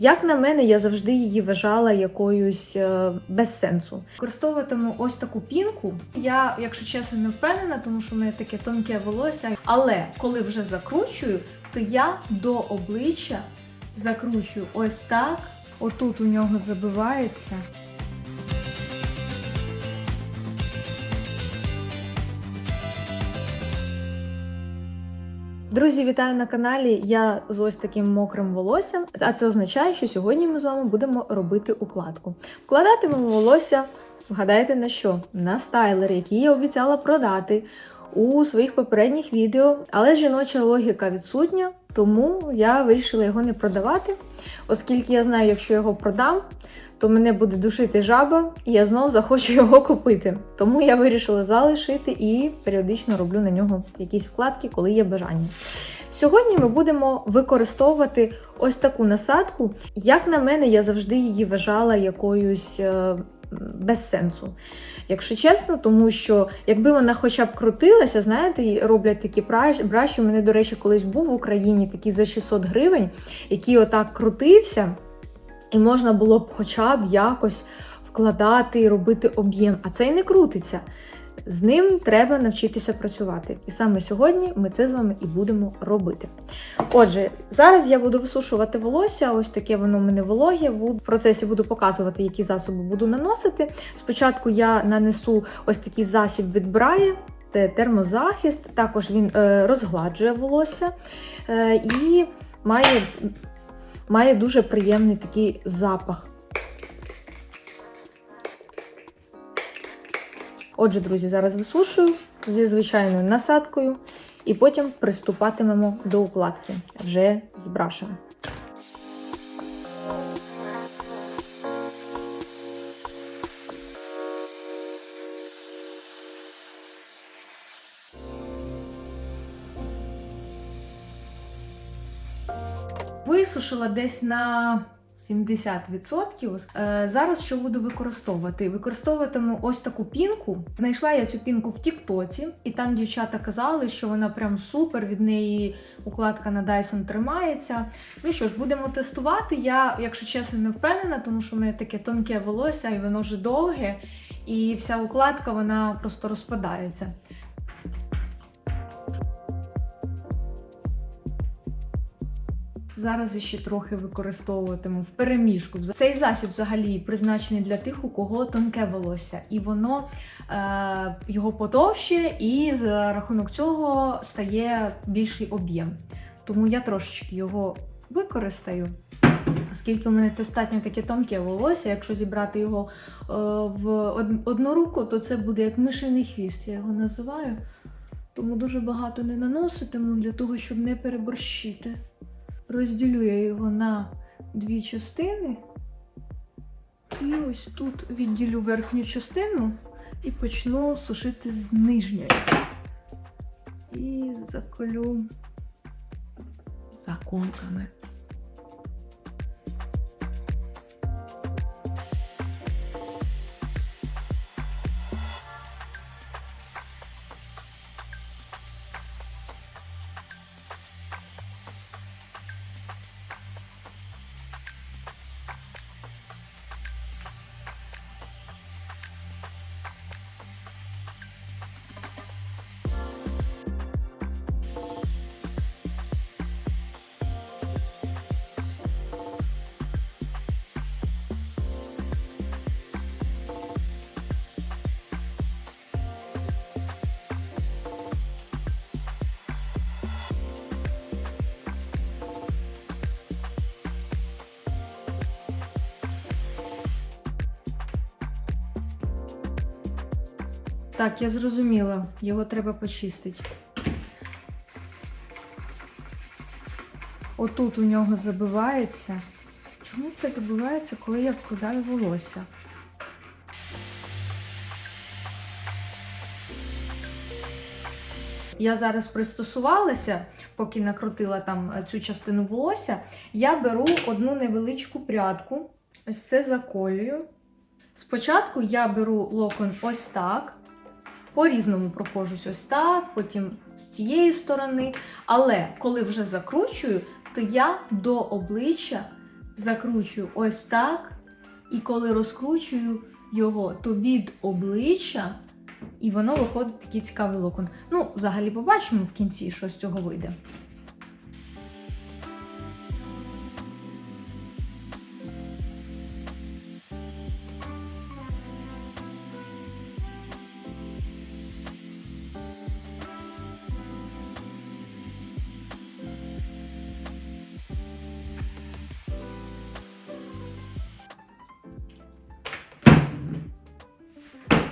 Як на мене, я завжди її вважала якоюсь е, без сенсу. Використовуватиму ось таку пінку. Я, якщо чесно, не впевнена, тому що в мене таке тонке волосся. Але коли вже закручую, то я до обличчя закручую ось так. Отут у нього забивається. Друзі, вітаю на каналі. Я з ось таким мокрим волоссям. А це означає, що сьогодні ми з вами будемо робити укладку. Вкладатимемо волосся, вгадайте на що? На стайлер, який я обіцяла продати у своїх попередніх відео. Але жіноча логіка відсутня, тому я вирішила його не продавати, оскільки я знаю, якщо його продам, то мене буде душити жаба, і я знову захочу його купити. Тому я вирішила залишити і періодично роблю на нього якісь вкладки, коли є бажання. Сьогодні ми будемо використовувати ось таку насадку. Як на мене, я завжди її вважала якоюсь е, без сенсу. Якщо чесно, тому що якби вона хоча б крутилася, знаєте, роблять такі браш- браші. У мене, до речі, колись був в Україні такий за 600 гривень, який отак крутився, і можна було б хоча б якось вкладати і робити об'єм. А цей не крутиться. З ним треба навчитися працювати. І саме сьогодні ми це з вами і будемо робити. Отже, зараз я буду висушувати волосся, ось таке воно в мене вологе. В процесі буду показувати, які засоби буду наносити. Спочатку я нанесу ось такий засіб від Брає. Це термозахист, також він е, розгладжує волосся е, і має, має дуже приємний такий запах. Отже, друзі, зараз висушую зі звичайною насадкою і потім приступатимемо до укладки вже з брашем. Висушила десь на 70%. Е, Зараз що буду використовувати? Використовуватиму ось таку пінку. Знайшла я цю пінку в Тіктоці, і там дівчата казали, що вона прям супер, від неї укладка на Dyson тримається. Ну що ж, будемо тестувати. Я, якщо чесно, не впевнена, тому що в мене таке тонке волосся і воно вже довге, і вся укладка вона просто розпадається. Зараз ще трохи використовуватиму в переміжку. Цей засіб взагалі призначений для тих, у кого тонке волосся, і воно е, його потовщує, і за рахунок цього стає більший об'єм. Тому я трошечки його використаю. Оскільки у мене достатньо таке тонке волосся, якщо зібрати його е, в одну руку, то це буде як мишиний хвіст, я його називаю. Тому дуже багато не наноситиму для того, щоб не переборщити. Розділю я його на дві частини. І ось тут відділю верхню частину і почну сушити з нижньої. І заколю заколками. Так, я зрозуміла, його треба почистити. Отут у нього забивається. Чому це відбувається, коли я вкладаю волосся? Я зараз пристосувалася, поки накрутила там е, цю частину волосся. Я беру одну невеличку прядку, ось це заколюю. Спочатку я беру локон ось так, по-різному проходжусь ось так, потім з цієї сторони. Але коли вже закручую, то я до обличчя закручую ось так. І коли розкручую його, то від обличчя, і воно виходить такий цікавий локон. Ну, взагалі побачимо в кінці, що з цього вийде.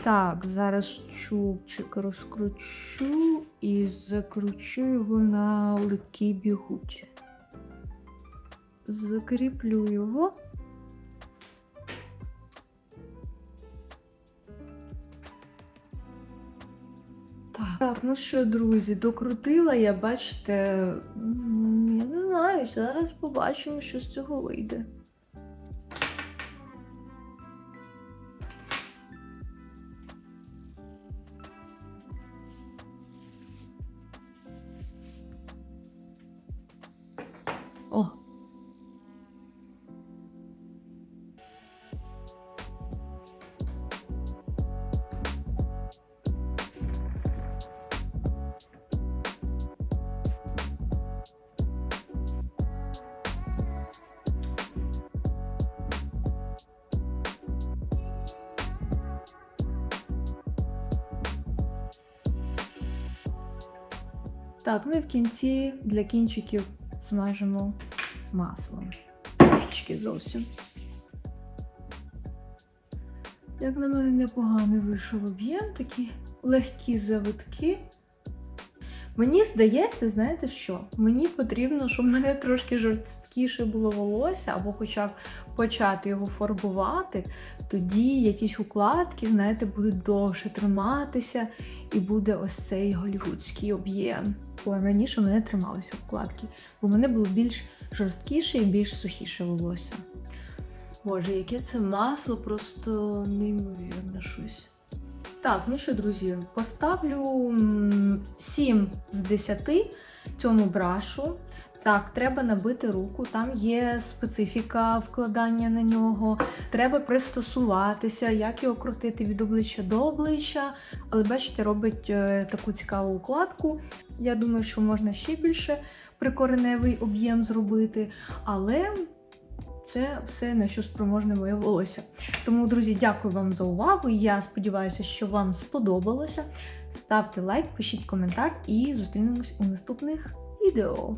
Так, зараз чубчик розкручу і закручу його на легкий бігуть. Закріплю його. Так, ну що, друзі, докрутила я, бачите, я не знаю, зараз побачимо, що з цього вийде. Так, ну і в кінці для кінчиків смажимо маслом. Трошечки зовсім. Як на мене непоганий вийшов об'єм, такі легкі завитки. Мені здається, знаєте що? Мені потрібно, щоб мене трошки жорсткіше було волосся, або хоча б почати його фарбувати, тоді якісь укладки, знаєте, будуть довше триматися, і буде ось цей голівудський об'єм. Бо раніше мене трималися вкладки, бо в мене було більш жорсткіше і більш сухіше волосся. Боже, яке це масло, просто неймовірне щось. Так, ну що, друзі, поставлю м, 7 з 10 цьому брашу. Так, треба набити руку, там є специфіка вкладання на нього. Треба пристосуватися, як його крутити від обличчя до обличчя. Але бачите, робить е, таку цікаву укладку. Я думаю, що можна ще більше прикореневий об'єм зробити. Але це все на що спроможне моє волосся. Тому, друзі, дякую вам за увагу. Я сподіваюся, що вам сподобалося. Ставте лайк, пишіть коментар і зустрінемось у наступних відео.